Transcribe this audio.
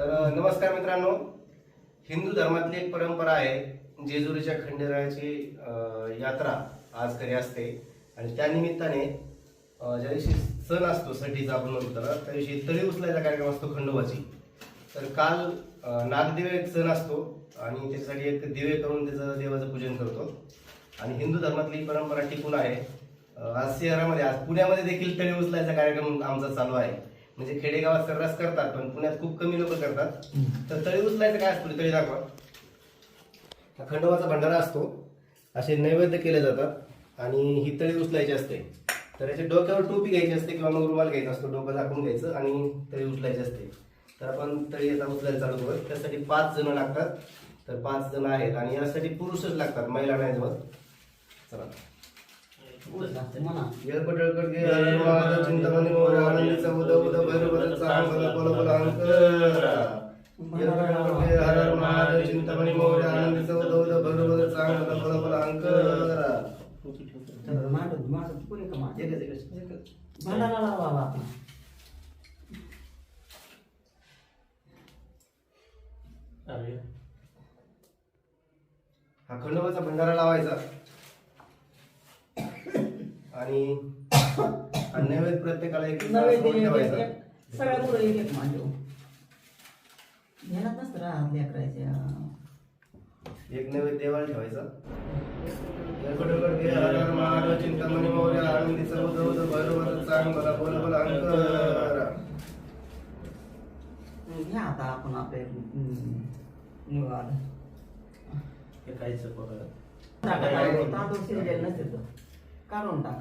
तर नमस्कार मित्रांनो. हिंदू धर्मातली एक परंपरा आहे जेजुरीच्या खंडेरायाची यात्रा आज घरी असते. आणि त्यानिमित्ताने ज्या दिवशी सण असतो सटीचा आपण म्हणतो त्याला त्या दिवशी तळी उचलायचा कार्यक्रम असतो खंडोबाची. तर काल नागदिवे एक सण असतो आणि त्याच्यासाठी एक दिवे करून त्याचं देवाचं पूजन करतो. आणि हिंदू धर्मातली परंपरा टिकून आहे. आज शहरामध्ये आज पुण्यामध्ये देखील तळी उचलायचा कार्यक्रम आमचा चालू आहे. म्हणजे खेडेगावात सर्रास करतात पण पुण्यात खूप कमी लोक करतात. तर तळी उचलायचं काय असतो? तळी दाखवा. खंडोबाचा भंडारा असतो. असे नैवेद्य केले जातात आणि ही तळी उचलायची असते. तर याच्या डोक्यावर टोपी घ्यायची असते किंवा मग रुमाल घ्यायचा असतो डोकं झाकून घ्यायचं आणि तळी उचलायची असते. तर आपण तळी आता उचलायला चालू करू. त्यासाठी पाच जण लागतात. तर पाच जण आहेत आणि यासाठी पुरुषच लागतात महिला नाही जमत. चला. चिंतामणी मोर, आनंदीचा उद उद भैरवनाथाचा अंगला बोल बल अंकरा. अंक हर हर महादेव, चिंतामणी मोर, आनंदीचा उद उद भैरवनाथाचा अंगला बोल बोल अंकरा. तर मांडू लावा आपण हा खंडोबाचा भंडारा लावायचा आणि हा नैवेद्य प्रत्येकाला एक ठेवायचा सगळ्या पुढे एक एक मांडू ध्यानात नसतं राहत लेकरायच्या एक नैवेद्य देवाला ठेवायचा बोल बोल. घ्या आता आपण आपले हे काहीच तांदूळ काढून टाक